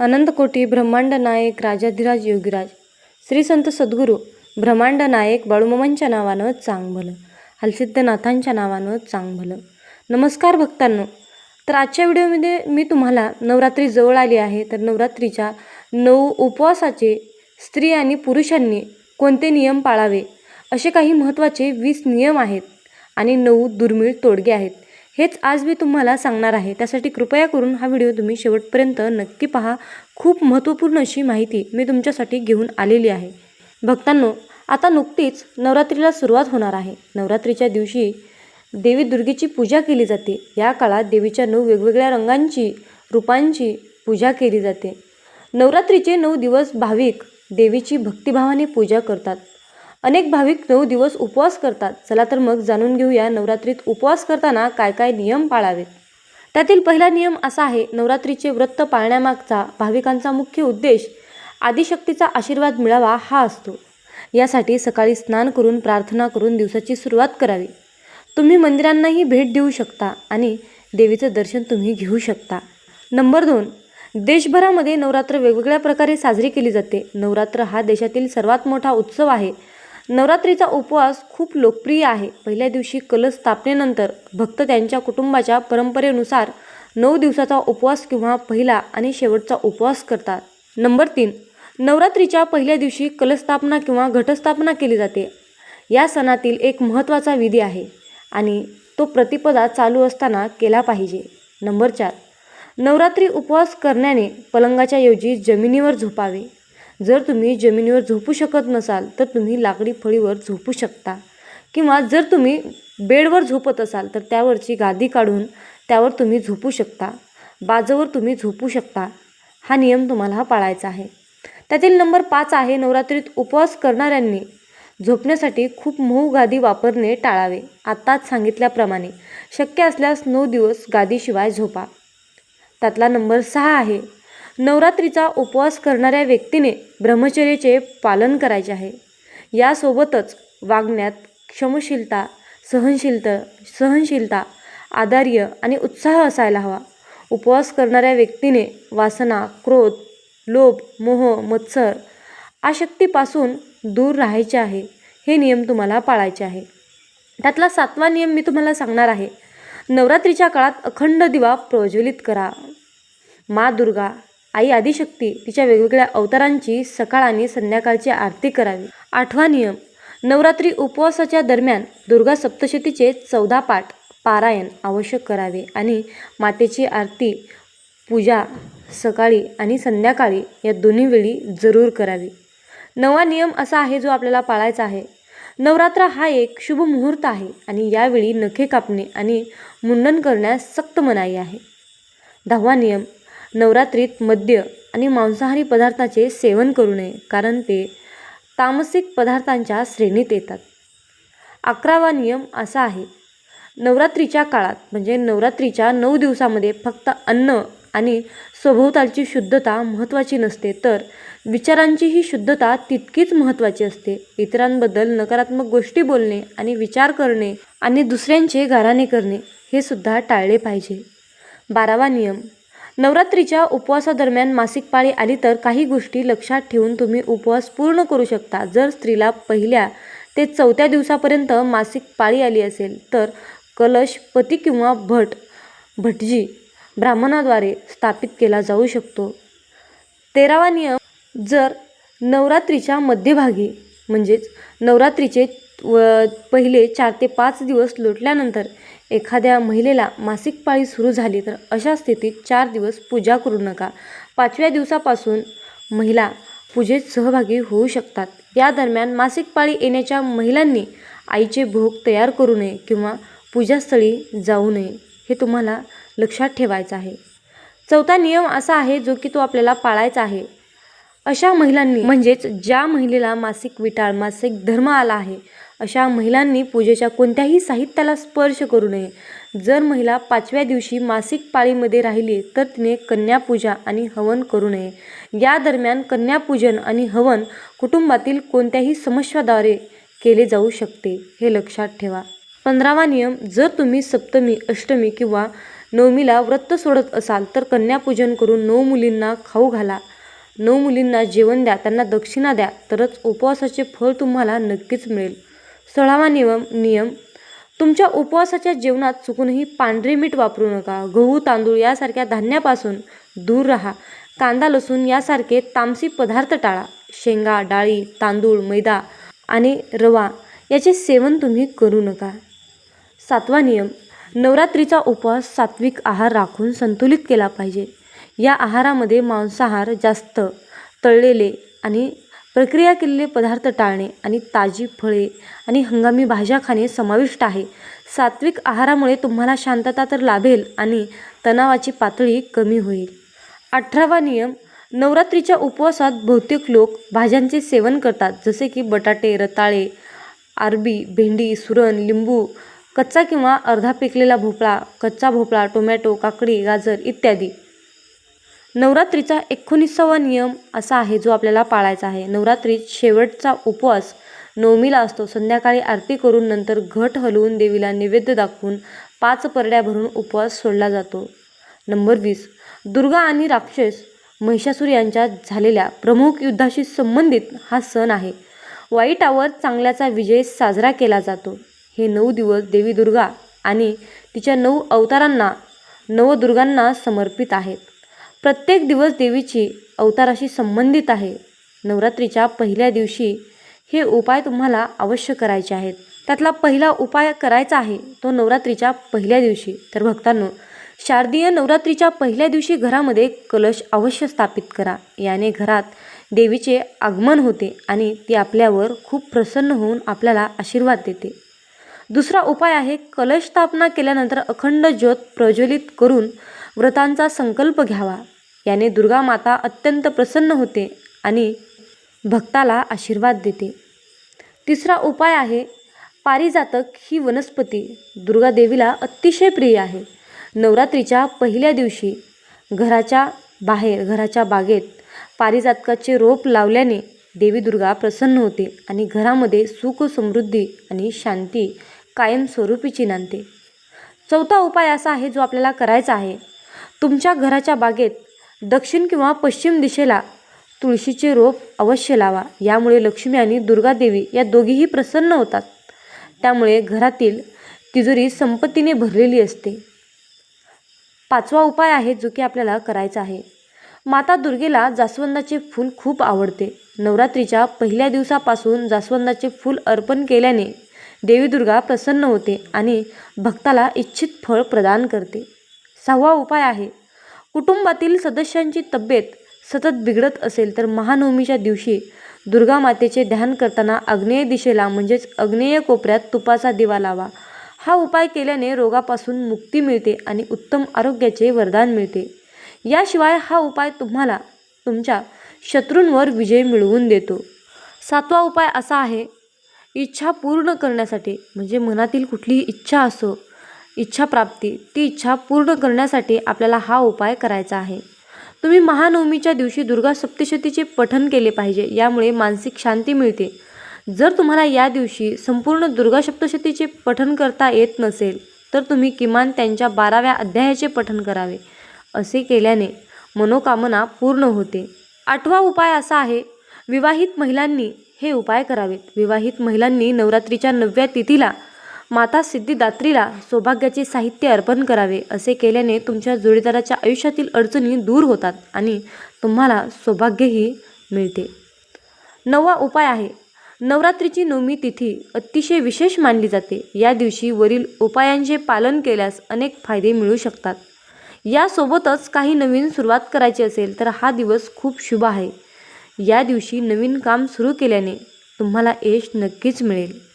अनंतकोटी ब्रह्मांड नायक राजाधिराज योगीराज श्री संत सद्गुरू ब्रह्मांड नायक बाळूमामांच्या नावानं चांग भलं हलसिद्धनाथांच्या नावानं चांग भलं. नमस्कार भक्तांनो. तर आजच्या व्हिडिओमध्ये मी तुम्हाला नवरात्री जवळ आली आहे तर नवरात्रीच्या नऊ उपवासाचे स्त्री आणि पुरुषांनी कोणते नियम पाळावे असे काही महत्त्वाचे वीस नियम आहेत आणि नऊ दुर्मिळ तोडगे आहेत. हेच आज मी तुम्हाला सांगणार आहे. त्यासाठी कृपया करून हा व्हिडिओ तुम्ही शेवटपर्यंत नक्की पहा. खूप महत्त्वपूर्ण अशी माहिती मी तुमच्यासाठी घेऊन आलेली आहे. भक्तांनो आता नुकतीच नवरात्रीला सुरुवात होणार आहे. नवरात्रीच्या दिवशी देवी दुर्गेची पूजा केली जाते. या काळात देवीच्या नऊ वेगवेगळ्या रंगांची रूपांची पूजा केली जाते. नवरात्रीचे नऊ दिवस भाविक देवीची भक्तिभावाने पूजा करतात. अनेक भाविक नऊ दिवस उपवास करतात. चला तर मग जाणून घेऊया नवरात्रीत उपवास करताना काय काय नियम पाळावेत. त्यातील पहिला नियम असा आहे नवरात्रीचे व्रत पाळण्यामागचा भाविकांचा मुख्य उद्देश आदिशक्तीचा आशीर्वाद मिळावा हा असतो. यासाठी सकाळी स्नान करून प्रार्थना करून दिवसाची सुरुवात करावी. तुम्ही मंदिरांनाही भेट देऊ शकता आणि देवीचं दर्शन तुम्ही घेऊ शकता. नंबर दोन देशभरामध्ये नवरात्र वेगवेगळ्या प्रकारे साजरी केली जाते. नवरात्र हा देशातील सर्वात मोठा उत्सव आहे. नवरात्रीचा उपवास खूप लोकप्रिय आहे. पहिल्या दिवशी कलश स्थापनेनंतर भक्त त्यांच्या कुटुंबाच्या परंपरेनुसार नऊ दिवसाचा उपवास किंवा पहिला आणि शेवटचा उपवास करतात. नंबर तीन नवरात्रीच्या पहिल्या दिवशी कलस्थापना किंवा घटस्थापना केली जाते. या सणातील एक महत्त्वाचा विधी आहे आणि तो प्रतिपदा चालू असताना केला पाहिजे. नंबर चार नवरात्री उपवास करण्याने पलंगाच्या ऐवजी जमिनीवर झोपावे. जर तुम्ही जमिनीवर झोपू शकत नसाल तर तुम्ही लाकडी फळीवर झोपू शकता. किंवा जर तुम्ही बेडवर झोपत असाल तर त्यावरची गादी काढून त्यावर तुम्ही झोपू शकता. बाजूवर तुम्ही झोपू शकता. हा नियम तुम्हाला पाळायचा आहे. त्यातील नंबर पाच आहे नवरात्रीत उपवास करणाऱ्यांनी झोपण्यासाठी खूप मऊ गादी वापरणे टाळावे. आत्ताच सांगितल्याप्रमाणे शक्य असल्यास नऊ दिवस गादीशिवाय झोपा. त्यातला नंबर सहा आहे नवरात्रीचा उपवास करणाऱ्या व्यक्तीने ब्रह्मचर्याचे पालन करायचे आहे. यासोबतच वागण्यात क्षमशीलता सहनशीलता सहनशीलता आदार्य आणि उत्साह असायला हवा. उपवास करणाऱ्या व्यक्तीने वासना क्रोध लोभ मोह मत्सर आशक्तीपासून दूर राहायचे आहे हे नियम तुम्हाला पाळायचे आहे. त्यातला सातवा नियम मी तुम्हाला सांगणार आहे. नवरात्रीच्या काळात अखंड दिवा प्रज्वलित करा. मा दुर्गा आई आदिशक्ती तिच्या वेगवेगळ्या अवतारांची सकाळ आणि संध्याकाळची आरती करावी. आठवा नियम. नवरात्री उपवासाच्या दरम्यान दुर्गा सप्तशतीचे चौदा पाठ पारायण आवश्यक करावे आणि मातेची आरती पूजा सकाळी आणि संध्याकाळी या दोन्ही वेळी जरूर करावी. नवा नियम असा आहे जो आपल्याला पाळायचा आहे. नवरात्र हा एक शुभ मुहूर्त आहे आणि यावेळी नखे कापणे आणि मुंडन करण्यास सक्त मनाई आहे. दहावा नियम. नवरात्रीत मद्य आणि मांसाहारी पदार्थाचे सेवन करू नये कारण ते तामसिक पदार्थांच्या श्रेणीत येतात. अकरावा नियम असा आहे नवरात्रीच्या काळात म्हणजे नवरात्रीच्या नऊ दिवसामध्ये फक्त अन्न आणि सभोवतालची शुद्धता महत्त्वाची नसते तर विचारांचीही शुद्धता तितकीच महत्त्वाची असते. इतरांबद्दल नकारात्मक गोष्टी बोलणे आणि विचार करणे आणि दुसऱ्यांचे गाराणे करणे हे सुद्धा टाळले पाहिजे. बारावा नियम नवरात्रीच्या उपवासादरम्यान मासिक पाळी आली तर काही गोष्टी लक्षात ठेवून तुम्ही उपवास पूर्ण करू शकता. जर स्त्रीला पहिल्या ते चौथ्या दिवसापर्यंत मासिक पाळी आली असेल तर कलश पती किंवा भट भटजी ब्राह्मणाद्वारे स्थापित केला जाऊ शकतो. तेरावा नियम जर नवरात्रीच्या मध्यभागी म्हणजेच नवरात्रीचे व पहिले चार ते पाच दिवस लोटल्यानंतर एखाद्या महिलेला मासिक पाळी सुरू झाली तर अशा स्थितीत चार दिवस पूजा करू नका. पाचव्या दिवसापासून महिला पूजेत सहभागी होऊ शकतात. या दरम्यान मासिक पाळी येण्याच्या महिलांनी आईचे भोग तयार करू नये किंवा पूजास्थळी जाऊ नये हे तुम्हाला लक्षात ठेवायचं आहे. चौथा नियम असा आहे जो की तो आपल्याला पाळायचा आहे. अशा महिलांनी म्हणजेच ज्या महिलेला मासिक विटाळ मासिक धर्म आला आहे अशा महिलांनी पूजेच्या कोणत्याही साहित्याला स्पर्श करू नये. जर महिला पाचव्या दिवशी मासिक पाळीमध्ये राहिली तर तिने कन्यापूजा आणि हवन करू नये. या दरम्यान कन्यापूजन आणि हवन कुटुंबातील कोणत्याही समस्याद्वारे केले जाऊ शकते हे लक्षात ठेवा. पंधरावा नियम जर तुम्ही सप्तमी अष्टमी किंवा नवमीला व्रत सोडत असाल तर कन्यापूजन करून नऊ मुलींना खाऊ घाला. नऊ मुलींना जेवण द्या त्यांना दक्षिणा द्या तरच उपवासाचे फळ तुम्हाला नक्कीच मिळेल. सोळावा नियम नियम. तुमच्या उपवासाच्या जेवणात चुकूनही पांढरे मीठ वापरू नका. गहू तांदूळ यासारख्या धान्यापासून दूर राहा. कांदा लसूण यासारखे तामसी पदार्थ टाळा. शेंगा डाळी तांदूळ मैदा आणि रवा याचे सेवन तुम्ही करू नका. सातवा नियम. नवरात्रीचा उपवास सात्विक आहार राखून संतुलित केला पाहिजे. या आहारामध्ये मांसाहार जास्त तळलेले आणि प्रक्रिया केलेले पदार्थ टाळणे आणि ताजी फळे आणि हंगामी भाज्या खाणे समाविष्ट आहे. सात्विक आहारामुळे तुम्हाला शांतता तर लाभेल आणि तणावाची पातळी कमी होईल. अठरावा नियम नवरात्रीच्या उपवासात बहुतेक लोक भाज्यांचे सेवन करतात जसे की बटाटे रताळे आरबी भेंडी सुरण लिंबू कच्चा किंवा अर्धा पिकलेला भोपळा कच्चा भोपळा टोमॅटो काकडी गाजर इत्यादी. नवरात्रीचा एकोणीसावा नियम असा आहे जो आपल्याला पाळायचा आहे. नवरात्रीत शेवटचा उपवास नवमीला असतो. संध्याकाळी आरती करून नंतर घट हलवून देवीला नैवेद्य दाखवून पाच परड्या भरून उपवास सोडला जातो. नंबर वीस. दुर्गा आणि राक्षस महिषासूर यांच्यात झालेल्या प्रमुख युद्धाशी संबंधित हा सण आहे. वाईटावर चांगल्याचा विजय साजरा केला जातो. हे नऊ दिवस देवी दुर्गा आणि तिच्या नऊ अवतारांना नवदुर्गांना समर्पित आहेत. प्रत्येक दिवस देवीची अवताराशी संबंधित आहे. नवरात्रीच्या पहिल्या दिवशी हे उपाय तुम्हाला अवश्य करायचे आहेत. त्यातला पहिला उपाय करायचा आहे तो नवरात्रीच्या पहिल्या दिवशी. तर भक्तांनो शारदीय नवरात्रीच्या पहिल्या दिवशी घरामध्ये कलश अवश्य स्थापित करा. याने घरात देवीचे आगमन होते आणि ती आपल्यावर खूप प्रसन्न होऊन आपल्याला आशीर्वाद देते. दुसरा उपाय आहे कलश स्थापना केल्यानंतर अखंड ज्योत प्रज्वलित करून व्रतांचा संकल्प घ्यावा. याने दुर्गा माता अत्यंत प्रसन्न होते आणि भक्ताला आशीर्वाद देते. तिसरा उपाय आहे पारिजातक ही वनस्पती दुर्गादेवीला अतिशय प्रिय आहे. नवरात्रीच्या पहिल्या दिवशी घराच्या बाहेर घराच्या बागेत पारिजातकाचे रोप लावल्याने देवी दुर्गा प्रसन्न होते आणि घरामध्ये सुख समृद्धी आणि शांती कायमस्वरूपीची नांदते. चौथा उपाय असा आहे जो आपल्याला करायचा आहे. तुमच्या घराच्या बागेत दक्षिण किंवा पश्चिम दिशेला तुळशीचे रोप अवश्य लावा. यामुळे लक्ष्मी आणि दुर्गा देवी या दोघीही प्रसन्न होतात. त्यामुळे घरातील तिजोरी संपत्तीने भरलेली असते. पाचवा उपाय आहे जो की आपल्याला करायचा आहे. माता दुर्गेला जास्वंदाचे फूल खूप आवडते. नवरात्रीच्या पहिल्या दिवसापासून जास्वंदाचे फूल अर्पण केल्याने देवी दुर्गा प्रसन्न होते आणि भक्ताला इच्छित फळ प्रदान करते. सहावा उपाय आहे कुटुंबातील सदस्यांची तब्येत सतत बिघडत असेल तर महानवमीच्या दिवशी दुर्गा मातेचे ध्यान करताना आग्नेय दिशेला म्हणजेच अग्नेय कोपऱ्यात तुपाचा दिवा लावा. हा उपाय केल्याने रोगापासून मुक्ती मिळते आणि उत्तम आरोग्याचे वरदान मिळते. याशिवाय हा उपाय तुम्हाला तुमच्या शत्रूंवर विजय मिळवून देतो. सातवा उपाय असा आहे इच्छा पूर्ण करण्यासाठी म्हणजे मनातील कुठलीही इच्छा असो इच्छा प्राप्ती ती इच्छा पूर्ण करण्यासाठी आपल्याला हा उपाय करायचा आहे. तुम्ही महानवमीच्या दिवशी दुर्गा सप्तशतीचे पठन केले पाहिजे यामुळे मानसिक शांती मिळते. जर तुम्हाला या दिवशी संपूर्ण दुर्गा सप्तशतीचे पठन करता येत नसेल तर तुम्ही किमान त्यांच्या बाराव्या अध्यायाचे पठन करावे असे केल्याने मनोकामना पूर्ण होते. आठवा उपाय असा आहे विवाहित महिलांनी हे उपाय करावेत. विवाहित महिलांनी नवरात्रीच्या नवव्या तिथीला माता सिद्धिदात्रीला सौभाग्याचे साहित्य अर्पण करावे असे केल्याने तुमच्या जोडीदाराच्या आयुष्यातील अडचणी दूर होतात आणि तुम्हाला सौभाग्यही मिळते. नववा उपाय आहे. नवरात्रीची नवमी तिथी अतिशय विशेष मानली जाते. या दिवशी वरील उपायांचे पालन केल्यास अनेक फायदे मिळू शकतात. यासोबतच काही नवीन सुरुवात करायची असेल तर हा दिवस खूप शुभ आहे. या दिवशी नवीन काम सुरू केल्याने तुम्हाला यश नक्कीच मिळेल.